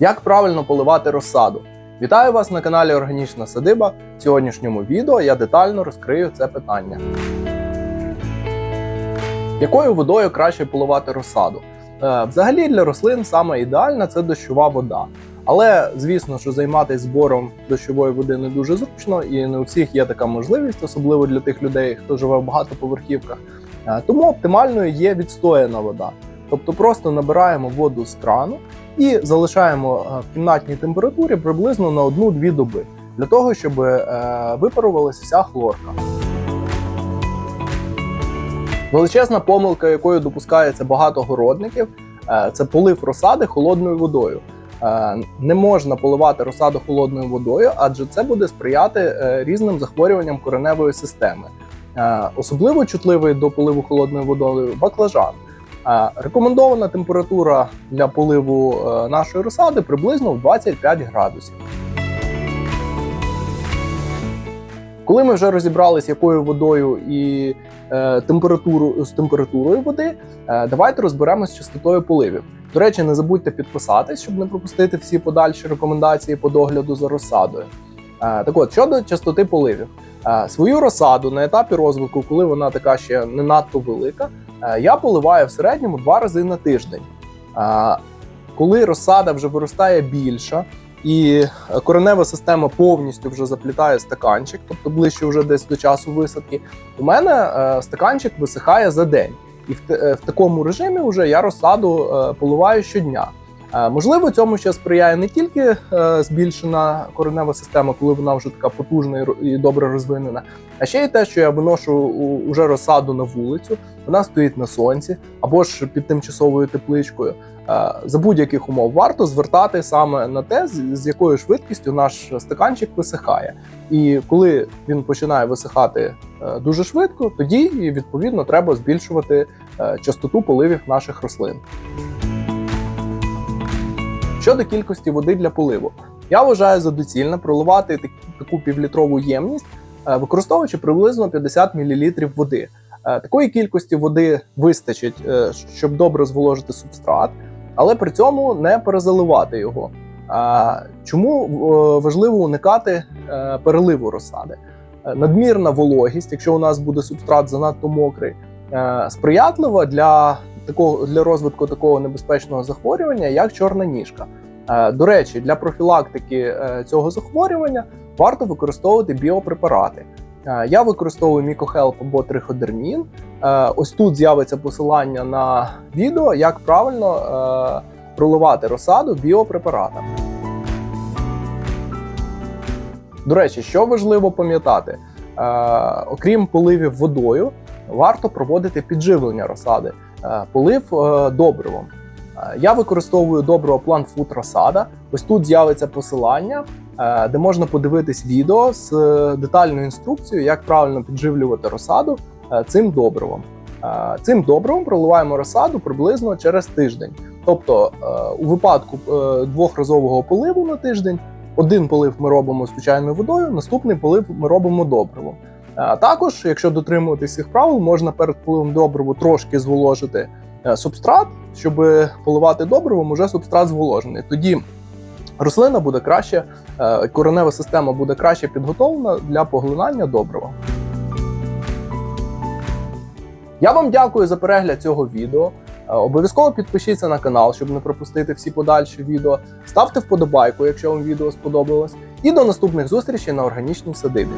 Як правильно поливати розсаду? Вітаю вас на каналі Органічна Садиба. В сьогоднішньому відео я детально розкрию це питання. Якою водою краще поливати розсаду? Е, Взагалі для рослин саме ідеальна це дощова вода. Але звісно, що займатися збором дощової води не дуже зручно, і не у всіх є така можливість, особливо для тих людей, хто живе в багатоповерхівках. Е, Тому оптимальною є відстояна вода. Тобто просто набираємо воду з крану і залишаємо е, в кімнатній температурі приблизно на 1-2 доби для того, щоб е, випарувалась вся хлорка. Величезна помилка, якою допускається багато городників, е, це полив розсади холодною водою. Не можна поливати розсаду холодною водою, адже це буде сприяти різним захворюванням кореневої системи. Особливо чутливий до поливу холодною водою баклажан. Рекомендована температура для поливу е, нашої розсади приблизно 25 градусів. Коли ми вже розібрались, якою водою і е, температуру з температурою води, е, давайте розберемось з частотою поливів. До речі, не забудьте підписатись, щоб не пропустити всі подальші рекомендації по догляду за розсадою. Е, так от, щодо частоти поливів, свою розсаду на етапі розвитку, коли вона така ще не надто велика, е, я поливаю в середньому два рази на тиждень. Е, Коли розсада вже виростає більша і е, коренева система повністю вже заплітає стаканчик, тобто ближче вже десь до часу висадки, у мене е, стаканчик висихає за день. І в, е, такому режимі вже я розсаду е, поливаю щодня. Е, Можливо, цьому ще сприяє не тільки е, збільшена коренева система, коли вона вже така потужна і добре розвинена, а ще й те, що я виношу уже розсаду на вулицю, вона стоїть на сонці або ж під тимчасовою тепличкою. Е, За будь-яких умов варто звертати саме на те, з якою швидкістю наш стаканчик висихає. І коли він починає висихати дуже швидко, тоді відповідно треба збільшувати частоту поливів наших рослин. Щодо кількості води для поливу, я вважаю за доцільне проливати таку півлітрову ємність, е, використовуючи приблизно 50 мл води. Е, Такої кількості води вистачить, е, щоб добре зволожити субстрат, але при цьому не перезаливати його. Чому важливо уникати переливу розсади? Надмірна вологість, якщо у нас буде субстрат занадто мокрий, сприятлива для такого для розвитку такого небезпечного захворювання, як чорна ніжка. Е, До речі, для профілактики е, цього захворювання варто використовувати біопрепарати. Е, Я використовую Мікохелп або триходермін. Ось тут з'явиться посилання на відео, як правильно проливати розсаду біопрепаратами. До речі, що важливо пам'ятати, окрім поливів водою, варто проводити підживлення розсади, полив е, добривом. Е, Я використовую добриво Food розсада. Ось тут з'явиться посилання, е, де можна подивитись відео з е, детальною інструкцією, як правильно підживлювати розсаду е, цим добривом. Е, Цим добривом проливаємо розсаду приблизно через тиждень. Тобто, е, у випадку е, двохразового поливу на тиждень один полив ми робимо звичайною водою, наступний полив ми робимо добривом. А також, якщо дотримуватись цих правил, можна перед поливом добриву трошки зволожити е, субстрат, щоб поливати добривом, уже субстрат зволожений. Тоді рослина буде краще, е, коренева система буде краще підготовлена для поглинання добрива. Я вам дякую за перегляд цього відео. Е, Обов'язково підпишіться на канал, щоб не пропустити всі подальші відео. Ставте вподобайку, якщо вам відео сподобалось. І до наступних зустрічей на органічній садибі.